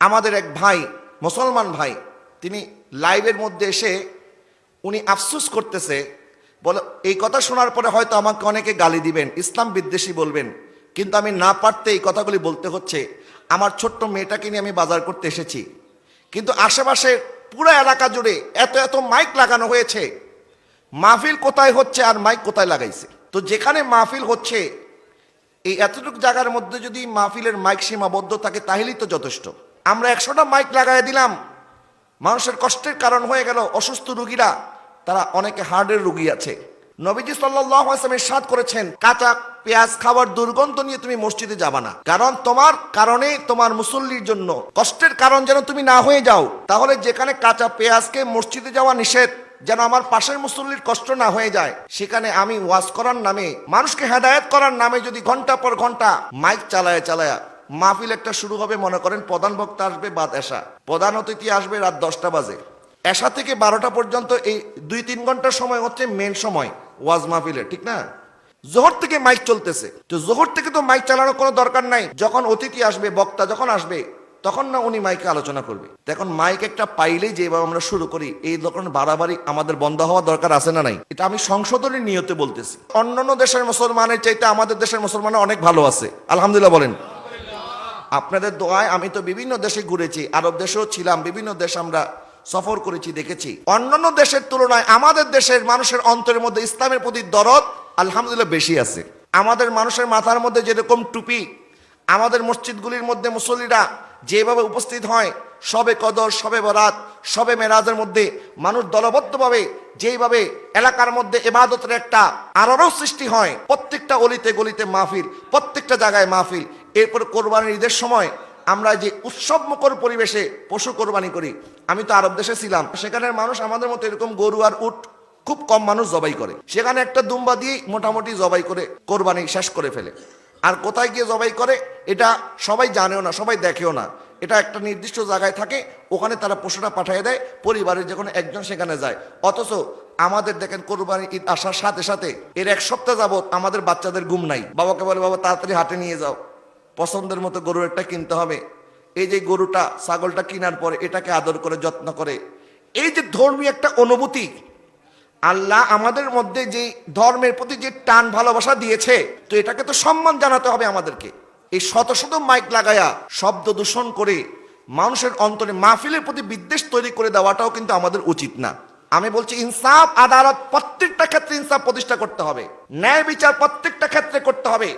আমাদের এক ভাই, মুসলমান ভাই, তিনি লাইভের মধ্যে এসে উনি আফসুস করতেছে, বলে, এই কথা শোনার পরে হয়তো আমাকে অনেকে গালি দিবেন, ইসলাম বিদ্বেষী বলবেন, কিন্তু আমি না পারতে এই কথাগুলি বলতে হচ্ছে। আমার ছোট্ট মেয়েটাকে নিয়ে আমি বাজার করতে এসেছি। কিন্তু আশেপাশে পুরো এলাকা জুড়ে এত এত মাইক লাগানো হয়েছে। মাহফিল কোথায় হচ্ছে আর মাইক কোথায় লাগাইছে? তো যেখানে মাহফিল হচ্ছে, এই এতটুকু জায়গার মধ্যে যদি মাহফিলের মাইক সীমাবদ্ধ থাকে, তাহলেই তো যথেষ্ট। আমরা একশোটা মাইক লাগাই দিলাম। মানুষের কষ্টের কারণ হয়ে গেল অসুস্থ রুগীরা। তারা অনেকে হার্টের রুগী আছে। নবীজি সাল্লামের সাদ করেছেন, কাঁচা পেঁয়াজ খাবার দুর্গন্ধ নিয়ে তুমি মসজিদে যাবা না। কারণ তোমার কারণে তোমার মুসল্লির জন্য কষ্টের কারণ যেন তুমি না হয়ে যাও। তাহলে যেখানে কাঁচা পেঁয়াজকে মসজিদে যাওয়া নিষেধ, যেন আমার পাশের মুসল্লির কষ্ট না হয়ে যায়, সেখানে আমি ওয়াজ করার নামে, মানুষকে হেদায়েত করার নামে যদি ঘণ্টা পর ঘণ্টা মাইক চালায় চালায়া মাহফিল একটা শুরু হবে, মনে করেন প্রধান বক্তা আসবে বাদ এসা প্রধান অতিথি আসবে রাত দশটা বাজে। এসা থেকে বারোটা পর্যন্ত এই দুই তিন ঘণ্টার সময় হচ্ছে মেন সময়, ওয়াজ মাহফিলে, ঠিক না? জোহর থেকে মাইক চলতেছে। তো জোহর থেকে তো মাইক চালানোর কোনো দরকার নাই। যখন অতিথি আসবে, বক্তা যখন আসবে, তখন না উনি মাইকে আলোচনা করবে। এখন মাইক একটা পাইলেই যেভাবে আমরা শুরু করি, এই ধরনের বাড়াবাড়ি আমাদের বন্ধ হওয়া দরকার আছে না নাই? এটা আমি সংশোধনের নিয়তে বলতেছি। অন্যান্য দেশের মুসলমানের চাইতে আমাদের দেশের মুসলমান অনেক ভালো আছে। আলহামদুলিল্লাহ বলেন। আপনাদের দোয়ায় আমি তো বিভিন্ন দেশে ঘুরেছি, আরব দেশেও ছিলাম, বিভিন্ন দেশ আমরা সফর করেছি, দেখেছি। অন্যান্য দেশের তুলনায় আমাদের দেশের মানুষের অন্তরের মধ্যে ইসলামের প্রতি দরদ আলহামদুলিল্লাহ বেশি আছে। আমাদের মানুষের মাথার মধ্যে যেরকম টুপি, আমাদের মসজিদগুলির মধ্যে মুসল্লিরা যেভাবে উপস্থিত হয়, সবে কদর, সবে বরাত, সবে মেরাজের মধ্যে মানুষ দলবদ্ধভাবে যেইভাবে এলাকার মধ্যে এবাদতের একটা আরও সৃষ্টি হয়, প্রত্যেকটা অলিতে গলিতে মাহফিল, প্রত্যেকটা জায়গায় মাহফিল এরপর কোরবানির ঈদের সময় আমরা যে উৎসব মুখর পরিবেশে পশু কোরবানি করি, আমি তো আরব দেশে ছিলাম, সেখানের মানুষ আমাদের মতো এরকম গরু আর উট খুব কম মানুষ জবাই করে। সেখানে একটা দুম্বা দিয়েই মোটামুটি জবাই করে কোরবানি শেষ করে ফেলে। আর কোথায় গিয়ে জবাই করে, এটা সবাই জানেও না, সবাই দেখেও না। এটা একটা নির্দিষ্ট জায়গায় থাকে, ওখানে তারা পশুটা পাঠিয়ে দেয়, পরিবারের যখন একজন সেখানে যায়। অথচ আমাদের দেখেন কোরবানি ঈদ আসার সাথে সাথে এর এক সপ্তাহ যাবত আমাদের বাচ্চাদের ঘুম নাই। বাবাকে বলে, বাবা, তাড়াতাড়ি হাটে নিয়ে যাও। পছন্দের মতো গরু একটা কিনতে হবে। এই যে গরুটা, ছাগলটা কেনার পরে এটাকে আদর করে, যত্ন করে। এই যে ধর্মীয় একটা অনুভূতি, আল্লাহ আমাদের মধ্যে যে ধর্মের প্রতি যে টান ভালোবাসা দিয়েছে, তো এটাকে তো সম্মান জানাতে হবে আমাদেরকে। এই শত শত মাইক লাগায়া, শব্দ দূষণ করে, মানুষের অন্তরে মাহফিলের প্রতি বিদ্বেষ তৈরি করে দেওয়াটাও কিন্তু আমাদের উচিত না। আমি বলছি, ইনসাফ, আদালত প্রত্যেকটা ক্ষেত্রে ইনসাফ প্রতিষ্ঠা করতে হবে। ন্যায় বিচার প্রত্যেকটা ক্ষেত্রে করতে হবে।